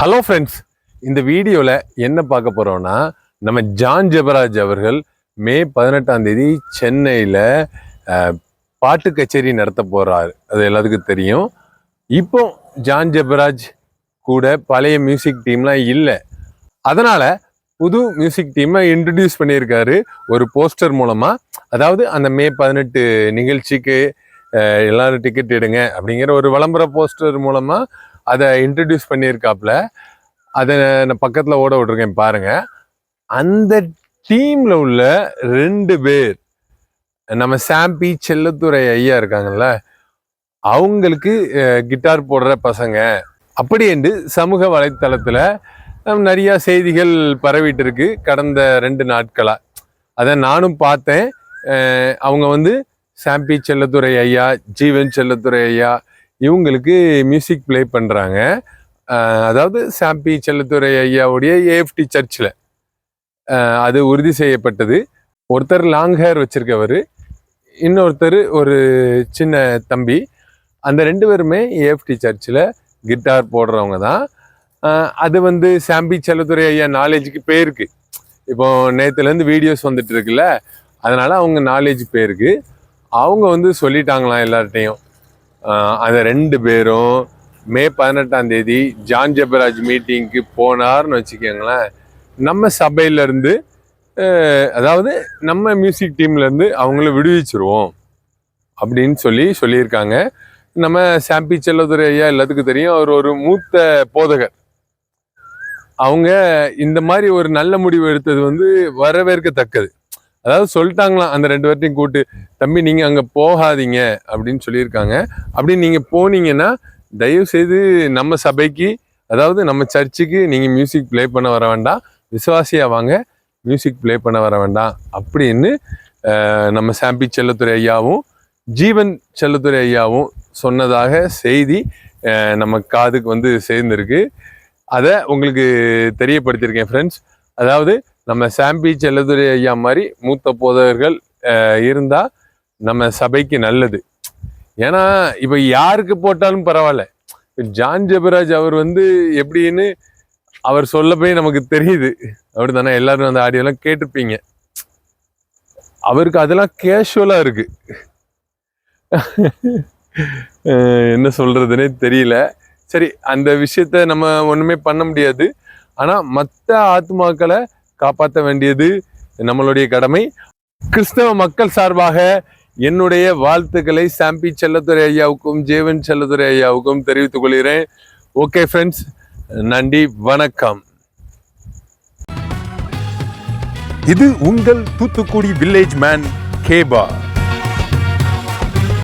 Hello friends இந்த வீடியோவில் என்ன பார்க்க போகிறோம்னா நம்ம ஜான் ஜெபராஜ் அவர்கள் மே பதினெட்டாம் தேதி சென்னையில் பாட்டு கச்சேரி நடத்த போகிறார் அது எல்லாத்துக்கும் தெரியும். இப்போ ஜான் ஜெபராஜ் கூட பழைய மியூசிக் டீம்லாம் இல்லை. அதனால் புது மியூசிக் டீமை இன்ட்ரடியூஸ் பண்ணியிருக்காரு. ஒரு போஸ்டர் மூலமாக அதாவது அந்த மே பதினெட்டு நிகழ்ச்சிக்கு எல்லோரும் எல்லாரும் டிக்கெட் எடுங்க அப்படிங்கிற ஒரு விளம்பர போஸ்டர் மூலமாக அதை இன்ட்ரடியூஸ் பண்ணியிருக்காப்புல அதை நான் பக்கத்தில் ஓட விட்ருக்கேன் பாருங்க. அந்த டீமில் உள்ள ரெண்டு பேர் நம்ம சாம்பி செல்லத்துறை ஐயா இருக்காங்கல்ல அவங்களுக்கு கிட்டார் போடுற பசங்க. அப்படி என்று சமூக வலைத்தளத்தில் நிறைய செய்திகள் பரவிட்டு இருக்கு கடந்த ரெண்டு நாட்களாக அதை நானும் பார்த்தேன். அவங்க வந்து சாம்பி செல்லத்துறை ஐயா ஜீவன் செல்லத்துறை ஐயா இவங்களுக்கு மியூசிக் ப்ளே பண்ணுறாங்க அதாவது சாம்பி செல்லத்துறை ஐயாவுடைய ஏஎஃப்டி சர்ச்சில் அது உறுதி செய்யப்பட்டது. ஒருத்தர் லாங் ஹேர் வச்சுருக்கவர் இன்னொருத்தர் ஒரு சின்ன தம்பி. அந்த ரெண்டு பேருமே ஏஎஃப்டி சர்ச்சில் கிட்டார் போடுறவங்க தான். அது வந்து சாம்பி செல்லத்துறை ஐயா நாலேஜுக்கு பேருக்கு. இப்போ நேற்றுலேருந்து வீடியோஸ் வந்துட்டு இருக்குல்ல அதனால் அவங்க நாலேஜ் பேருக்கு. அவங்க வந்து சொல்லிட்டாங்களாம் எல்லார்ட்டையும் அந்த ரெண்டு பேரும் மே பதினெட்டாம் தேதி ஜான் ஜபராஜ் மீட்டிங்க்கு போனார்னு வச்சுக்கோங்களேன். நம்ம சபையிலேருந்து அதாவது நம்ம மியூசிக் டீம்லேருந்து அவங்கள விடுவிச்சிருவோம் அப்படின்னு சொல்லி சொல்லியிருக்காங்க. நம்ம சாம்பி செல்லதுரை ஐயா எல்லாத்துக்கும் தெரியும். அவர் ஒரு மூத்த போதகர். அவங்க இந்த மாதிரி ஒரு நல்ல முடிவு எடுத்தது வந்து வரவேற்கத்தக்கது. அதாவது சொல்லிட்டாங்களாம் அந்த ரெண்டு பேர்த்தையும் கூட்டு தம்பி நீங்கள் அங்கே போகாதீங்க அப்படின்னு சொல்லியிருக்காங்க. அப்படி நீங்கள் போனீங்கன்னா தயவு செய்து நம்ம சபைக்கு அதாவது நம்ம சர்ச்சுக்கு நீங்கள் மியூசிக் ப்ளே பண்ண வர வேண்டாம். விசுவாசியாக வாங்க மியூசிக் ப்ளே பண்ண வர வேண்டாம். அப்படின்னு நம்ம சாம்பி செல்லத்துறை ஐயாவும் ஜீவன் செல்லத்துறை ஐயாவும் சொன்னதாக செய்தி நம்ம காதுக்கு வந்து சேர்ந்துருக்கு. அதை உங்களுக்கு தெரியப்படுத்தியிருக்கேன் ஃப்ரெண்ட்ஸ் அதாவது நம்ம சாம்பி செல்லதுரை ஐயா மாதிரி மூத்த போதகர்கள் இருந்தால் நம்ம சபைக்கு நல்லது. ஏன்னா இப்போ யாருக்கு போட்டாலும் பரவாயில்ல. ஜான் ஜெபராஜ் அவர் வந்து எப்படின்னு அவர் சொல்ல போய் நமக்கு தெரியுது. அப்படித்தானே? எல்லாரும் அந்த ஆடியோலாம் கேட்டிருப்பீங்க. அவருக்கு அதெல்லாம் கேஷுவலாக இருக்கு. என்ன சொல்றதுன்னே தெரியல. சரி அந்த விஷயத்த நம்ம ஒண்ணுமே பண்ண முடியாது. ஆனால் மற்ற ஆத்மாக்களை காப்பாற்ற வேண்டியது நம்மளுடைய கடமை. கிறிஸ்தவ மக்கள் சார்பாக என்னுடைய வாழ்த்துக்களை சாம்பி செல்லத்துறை ஐயாவுக்கும் ஜேவன் செல்லத்துறை ஐயாவுக்கும் தெரிவித்துக் கொள்கிறேன். ஓகே ஃப்ரெண்ட்ஸ் நன்றி வணக்கம். இது உங்கள் தூத்துக்குடி வில்லேஜ் மேன் கேபா